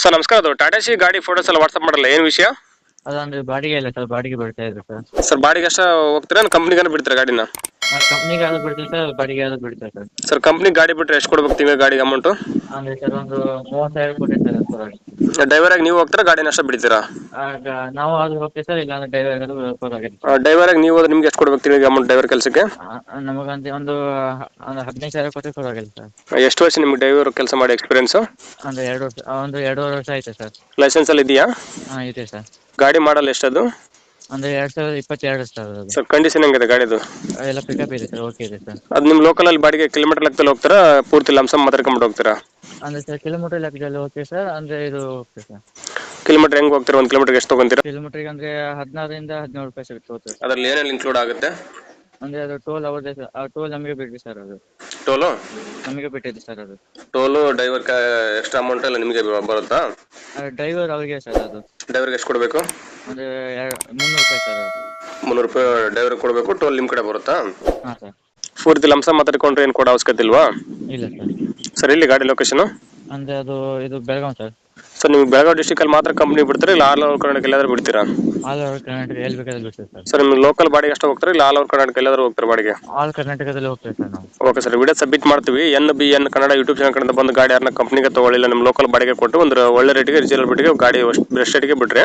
Sir ನಮಸ್ಕಾರ ಅದು Tata C ಗಾಡಿ ಫೋಟೋಸ್ ಎಲ್ಲ ವಾಟ್ಸಪ್ ಮಾಡಲ್ಲ ಏನು ವಿಷಯ? ಅದಂದ್ರೆ ಬಾಡಿಗೆ ಇಲ್ಲ ಸರ್ ಬಾಡಿಗೆ ಬಿಡ್ತಾ ಇದ್ರು ಸರ್. ಸರ್ ಬಾಡಿಗೆ ಅಷ್ಟ ಹೋಗ್ತೀರಾ? ಕಂಪ್ನಿಗಾನ ಬಿಡ್ತೀರಾ ಗಾಡಿನ? ಕಂಪ್ನಿಗೆ ಬಿಡ್ತೀವಿ ಸರ್ ಬಾಡಿಗೆ ಸರ್? ಸರ್ ಕಂಪ್ನಿ ಗಾಡಿ ಬಿಟ್ರೆ ಎಷ್ಟು ಕೊಡ್ಬೇಕು ತಿಂಗಳ ಗಾಡಿಗೆ ಅಮೌಂಟು ಅಂದ್ರೆ ಸರ್ ಒಂದು ಮೂವತ್ತು ಸಾವಿರ ಕೊಟ್ಟಿರ್ತಾರೆ ಸರ್ ಡ್ರೈವರ್ ಆಗಿ ನೀವು ಹೋಗ್ತಾರ ಗಾಡಿ ನಷ್ಟ ಬಿಡ್ತೀರಾ? ಆಗ ನಾವು ಆದ್ರೂ ಹೋಗ್ತೀವಿ ಸರ್ ಇಲ್ಲ ಅಂದ್ರೆ ಡ್ರೈವರ್ ಆಗಿ ನೀವು ಹೋದ್ರೆ ನಿಮ್ಗೆ ಎಷ್ಟು ಕೊಡ್ಬೇಕು ತಿಂಗಳಿಗೆ ಅಮೌಂಟ್ ಡ್ರೈವರ್ ಕೆಲಸಕ್ಕೆ? ನಮಗಂತ ಒಂದು ಒಂದು ಹದಿನೈದು ಸಾವಿರ ಸರ್. ಎಷ್ಟು ವರ್ಷ ನಿಮ್ಗೆ ಡ್ರೈವರ್ ಕೆಲಸ ಮಾಡಿ ಎಕ್ಸ್ಪೀರಿಯನ್ಸ್ ಒಂದು ಎರಡು ವರ್ಷ ಒಂದು ಎರಡೂವರೆ ವರ್ಷ ಆಯ್ತು ಸರ್. ಲೈಸೆನ್ಸ್ ಅಲ್ಲಿ ಇದೆಯಾ? ಹಾಂ ಇದೆ ಸರ್. ಗಾಡಿ ಮಾಡಲ್ ಎಷ್ಟದು? ಅಂದ್ರೆ ಎರಡ್ ಸಾವಿರದ ಇಪ್ಪತ್ತೆರಡು ಸರ್ ಅದು. ಸರ್ ಕಂಡೀಷನ್ ಹೆಂಗಿದೆ ಗಾಡಿದು? ಎಲ್ಲ ಪಿಕಪ್ ಇದೆ ಸರ್ ಓಕೆ ಇದೆ ಸರ್. ಅದು ನಿಮ್ಮ ಲೋಕಲ್ ಅಲ್ಲಿ ಬಾಡಿಗೆ ಕಿಲೋಮೀಟರ್ ಲೆಕ್ಕದಲ್ಲಿ ಹೋಗ್ತಾರಾ ಪೂರ್ತಿ ಲಂಸಮ್ ಮಾತಾಡ್ಕೊಂಬಿಟ್ಟು ಹೋಗ್ತೀರಾ? ಅಂದ್ರೆ ಸರ್ ಕಿಲೋಮೀಟರ್ ಲೆಕ್ಕದಲ್ಲಿ ಓಕೆ ಸರ್ ಅಂದ್ರೆ ಇದು ಓಕೆ ಸರ್. ಕಿಲೋಮೀಟರ್ ಹೆಂಗ್ ಹೋಗ್ತೀರಾ ಒಂದು ಕಿಲೋಮೀಟರ್ ಎಷ್ಟು ತಗೊಂತೀರಾ? ಕಿಲೋಮೀಟರ್ಗೆ ಅಂದ್ರೆ ಹದಿನಾರರಿಂದ ಹದಿನೇಳು ರೂಪಾಯಿ ಸಿಗುತ್ತೆ ಹೋಗ್ತದೆ ಅದ್ರಲ್ಲಿ ಏನೇನು ಇನ್ಕ್ಲೂಡ್ ಆಗುತ್ತೆ? ಅಂದ್ರೆ ಅದು ಟೋಲ್ ಅವರ್ದೇ ಸರ್ ಆ ಟೋಲ್ ನಮಗೆ ಬಿಡ್ರಿ ಸರ್ ಅದು. ಟೋಲು ನಮಗೆ ಬಿಟ್ಟಿದೆ ಸರ್ ಅದು. ಟೋಲು ಡ್ರೈವರ್ ಎಕ್ಸ್ಟ್ರಾ ಅಮೌಂಟ್ ಎಲ್ಲ ನಿಮಗೆ ಬರುತ್ತಾ? ಡ್ರೈವರ್ ಅವ್ರಿಗೆ ಸರ್ ಅದು. ಡ್ರೈವರ್ಗೆ ಎಷ್ಟು ಕೊಡಬೇಕು? ಅಂದ್ರೆ ಎರ- ಮುನ್ನೂರು ರೂಪಾಯಿ ಸರ್ ಅದು ಮುನ್ನೂರು ರೂಪಾಯಿ ಡ್ರೈವರ್ ಕೊಡಬೇಕು ಟೋಲ್ ನಿಮ್ಮ ಕಡೆ ಬರುತ್ತಾ? ಹಾಂ ಸರ್. ಪೂರ್ತಿ ಲಂಸ ಮಾತಾಡ್ಕೊಂಡ್ರೆ ಏನು ಕೊಡೋ ಅವಶ್ಯಕತೆ ಇಲ್ವಾ? ಇಲ್ಲ ಸರ್. ಸರ್ ಇಲ್ಲಿ ಗಾಡಿ ಲೊಕೇಶನ್ ಅಂದ್ರೆ ಅದು ಇದು ಬೆಳಗಾಂ ಸರ್. ಸರ್ ನಿಮ್ಗೆ ಬೆಳಗಾವಿ ಡಿಸ್ಟಿಕ್ ಅಲ್ಲಿ ಮಾತ್ರ ಕಂಪ್ನಿ ಬಿಡ್ತೀರಾ ಇಲ್ಲ ಆಲ್ ಓವರ್ ಕರ್ನಾಟಕ ಎಲ್ಲಾದ್ರೂ ಬಿಡ್ತೀರಾ? ಆಲ್ ಓವರ್ ಕರ್ನಾಟಕ ಎಲ್ಲಿ ಬೇಕಾದ್ರೆ ಬಿಡ್ತೀರಾ ಸರ್. ಸರ್ ನಿಮ್ಗೆ ಲೋಕಲ್ ಬಾಡಿಗೆ ಅಷ್ಟೇ ಹೋಗ್ತಾರೆ ಇಲ್ಲ ಆಲ್ ಓವರ್ ಕರ್ನಾಟಕ ಎಲ್ಲಾದ್ರೂ ಹೋಗ್ತಾರೆ ಬಾಡಿಗೆ? ಆಲ್ ಕರ್ನಾಟಕದಲ್ಲಿ ಹೋಗ್ತೀವಿ ಸರ್ ನಾವು. ಓಕೆ ಸರ್ ವಿಡಿಯೋ ಸಬ್ಮಿಟ್ ಮಾಡ್ತೀವಿ. N B N Kannada YouTube channel ಕಡೆಯಿಂದ ಬಂದು ಗಾಡಿ ಯಾರನ್ನ ಕಂಪ್ನಿಗೆ ತಗೊಳ್ಳಿಲ್ಲ ನಿಮ್ಮ ಲೋಕಲ್ ಬಾಡಿಗೆ ಕೊಟ್ಟು ಒಂದು ಒಳ್ಳೆ ರೇಟಿಗೆ ರಿಜಿನಲ್ ಬಿಟ್ಟಿಗೆ ಗಾಡಿ ಬೆಸ್ಟ್ ರೇಟಿಗೆ ಬಿಡ್ರಿ